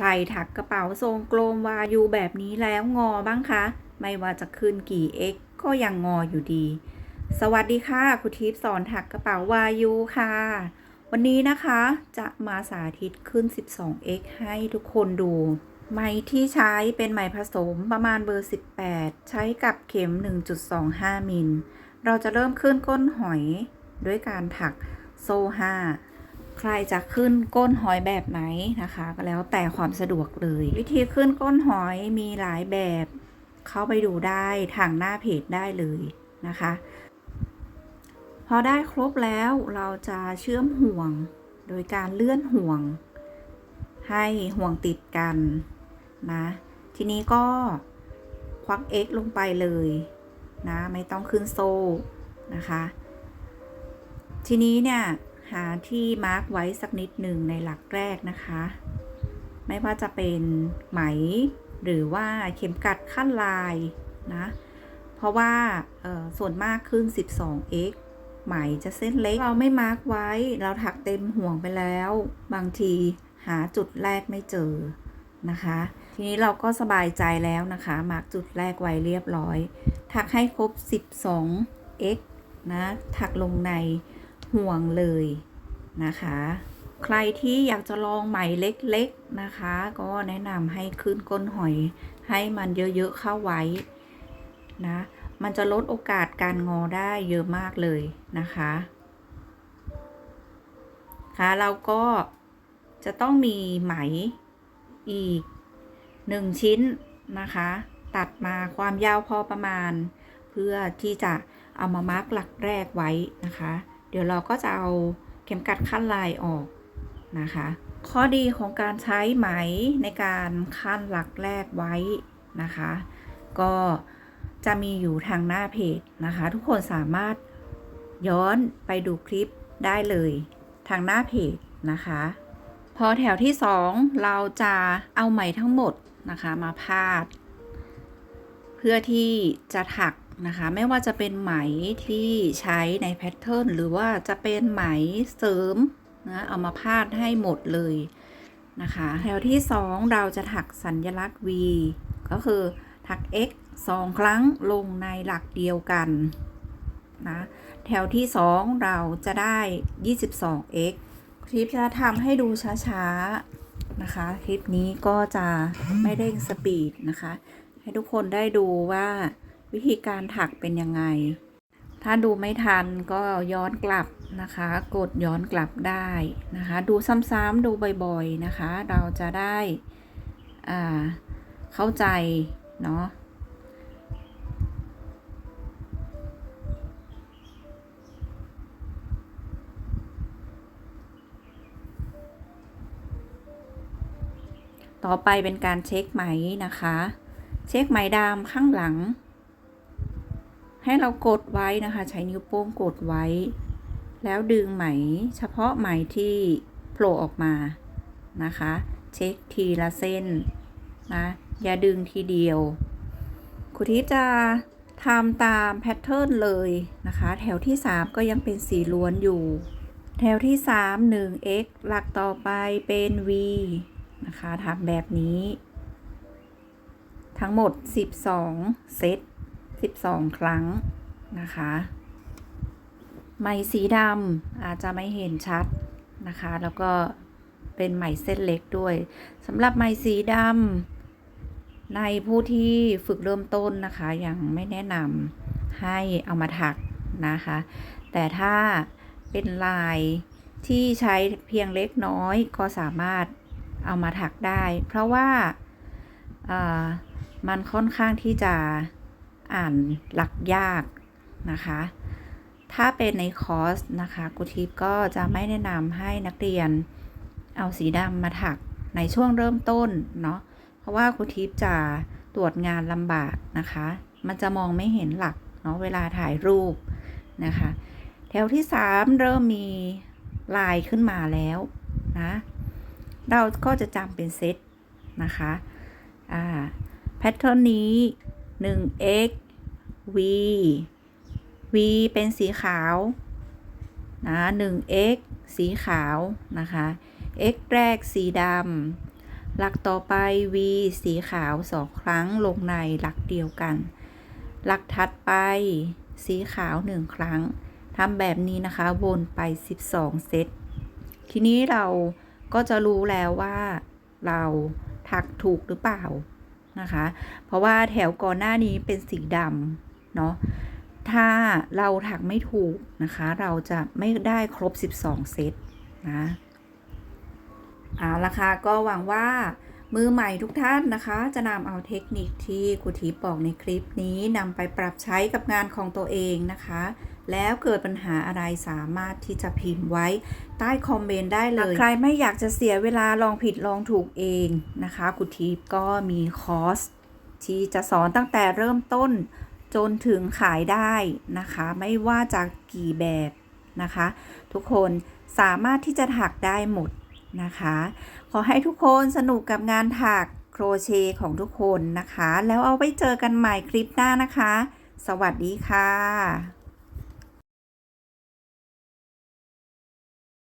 ใครถักกระเป๋าทรงกลมวายูแบบนี้แล้วงอบ้างคะ ไม่ว่าจะขึ้นกี่ x ก็ยังงออยู่ดี สวัสดีค่ะครูทิพย์สอนถักกระเป๋าวายูค่ะ วันนี้นะคะจะมาสาธิตขึ้น 12x ให้ทุกคนดู ไหมที่ใช้เป็นไหมผสมประมาณเบอร์ 18 ใช้กับเข็ม 1.25 มิล เราจะเริ่มขึ้นก้นหอยด้วยการถักโซ่5 ใครจะขึ้นก้นหอยแบบไหนนะคะ ก็แล้วแต่ความสะดวกเลย วิธีขึ้นก้นหอยมีหลายแบบ เข้าไปดูได้ทางหน้าเพจได้เลยนะคะ พอได้ครบแล้วเราจะเชื่อมห่วงโดยการเลื่อนห่วง ให้ห่วงติดกันนะ ทีนี้ก็ควัก x ลงไปเลยนะ ไม่ต้องขึ้นโซ่นะคะ ทีนี้เนี่ย หาที่มาร์กไว้สักนิดหนึ่งในหลักแรกนะคะ ไม่ว่าจะเป็นไหมหรือว่าเข็มกัดขั้นลายนะ เพราะว่าส่วนมากขึ้น 12x ไหมจะเส้นเล็ก เราไม่มาร์กไว้ เราถักเต็มห่วงไปแล้ว บางทีหาจุดแรกไม่เจอนะคะ ทีนี้เราก็สบายใจแล้วนะคะ มาร์กจุดแรกไว้เรียบร้อย ถักให้ครบ 12x นะ ถักลงใน ห่วงเลยนะคะ ใครที่อยากจะลองไหมเล็กๆนะคะ ก็แนะนำให้ขึ้นก้นหอยให้มันเยอะๆเข้าไว้นะ มันจะลดโอกาสการงอได้เยอะมากเลยนะคะค่ะเราก็จะต้องมีไหมอีกหนึ่งชิ้นนะคะ ตัดมาความยาวพอประมาณ เพื่อที่จะเอามามาร์กหลักแรกไว้นะคะ เดี๋ยวเราก็จะเอาเข็มกัดขั้นลายออกนะคะ ข้อดีของการใช้ไหมในการขั้นหลักแรกไว้นะคะ ก็จะมีอยู่ทางหน้าเพจนะคะ ทุกคนสามารถย้อนไปดูคลิปได้เลยทางหน้าเพจนะคะ พอแถวที่ 2 เราจะเอาไหมทั้งหมดนะคะมาพาด เพื่อที่จะถัก นะคะ ไม่ว่าจะเป็นไหมที่ใช้ในแพทเทิร์นหรือว่าจะเป็นไหมเสริมนะเอามาพาดให้หมดเลยนะคะแถวที่ 2 เราจะถักสัญลักษณ์ V ก็คือถัก x 2 ครั้งลงในหลักเดียวกันนะแถวที่ 2 เราจะได้ 22x คลิปจะทำให้ดูช้าๆนะคะ คลิปนี้ก็จะไม่เร่งสปีดนะคะ ให้ทุกคนได้ดูว่า วิธีการถักเป็นยังไง ถ้าดูไม่ทันก็ย้อนกลับนะคะ กดย้อนกลับได้นะคะ ดูซ้ำๆดูบ่อยๆนะคะ เราจะได้อ่าเข้าใจ เนาะต่อไปเป็นการเช็คไหมนะคะ เช็คไหมดามข้างหลัง ให้เรากดไว้นะคะ ใช้นิ้วโป้งกดไว้ แล้วดึงไหมเฉพาะไหมที่โผล่ออกมานะคะ เช็คทีละเส้นนะอย่าดึงทีเดียวครูทิพย์จะทำตามแพทเทิร์นเลยนะคะ แถวที่ 3 ก็ยังเป็นสีล้วนอยู่ แถวที่ 3 1 x หลักต่อไปเป็น v นะคะทำแบบนี้ ทั้งหมด 12 เซต 12 ครั้งนะคะ ไหมสีดำอาจจะไม่เห็นชัดนะคะ แล้วก็เป็นไหมเส้นเล็กด้วยสำหรับไหมสีดำในผู้ที่ฝึกเริ่มต้นนะคะยังไม่แนะนำให้เอามาถักนะคะ แต่ถ้าเป็นลายที่ใช้เพียงเล็กน้อยก็สามารถเอามาถักได้ เพราะว่ามันค่อนข้างที่จะ อ่านหลักยากนะคะ ถ้าเป็นในคอร์สนะคะกุทิปก็จะไม่แนะนำให้นักเรียนเอาสีดำมาถักในช่วงเริ่มต้นเนาะ เพราะว่าครูทิพย์จะตรวจงานลำบากนะคะ มันจะมองไม่เห็นหลักเนาะเวลาถ่ายรูปนะคะ แถวที่ 3 เริ่มมีลายขึ้นมาแล้วนะ เราก็จะจำเป็นเซตนะคะ อ่า แพทเทิร์นนี้ 1x v v เป็นสีขาวนะ 1x สีขาวนะคะ x แรกสีดำหลักต่อไป V สีขาวสองครั้งลงในหลักเดียวกัน หลักถัดไปสีขาวหนึ่งครั้งทำแบบนี้นะคะวนไป 12 เซต ทีนี้เราก็จะรู้แล้วว่าเราถักถูกหรือเปล่า นะคะ เพราะว่าแถวก่อนหน้านี้เป็นสีดำเนาะถ้าเราถักไม่ถูกนะคะ เราจะไม่ได้ครบ 12 เซตนะเอาละค่ะก็หวังว่ามือใหม่ทุกท่านนะคะ จะนำเอาเทคนิคที่ครูทิพย์บอกในคลิปนี้นำไปปรับใช้กับงานของตัวเองนะคะ แล้วเกิดปัญหาอะไรสามารถที่จะพิมพ์ไว้ใต้คอมเมนต์ได้เลย ใครไม่อยากจะเสียเวลาลองผิดลองถูกเองนะคะครูทิพย์ก็มีคอร์สที่จะสอนตั้งแต่เริ่มต้นจนถึงขายได้นะคะ ไม่ว่าจะกี่แบบนะคะ ทุกคนสามารถที่จะถักได้หมดนะคะ ขอให้ทุกคนสนุกกับงานถักโครเชต์ของทุกคนนะคะ แล้วเอาไว้เจอกันใหม่คลิปหน้านะคะ สวัสดีค่ะ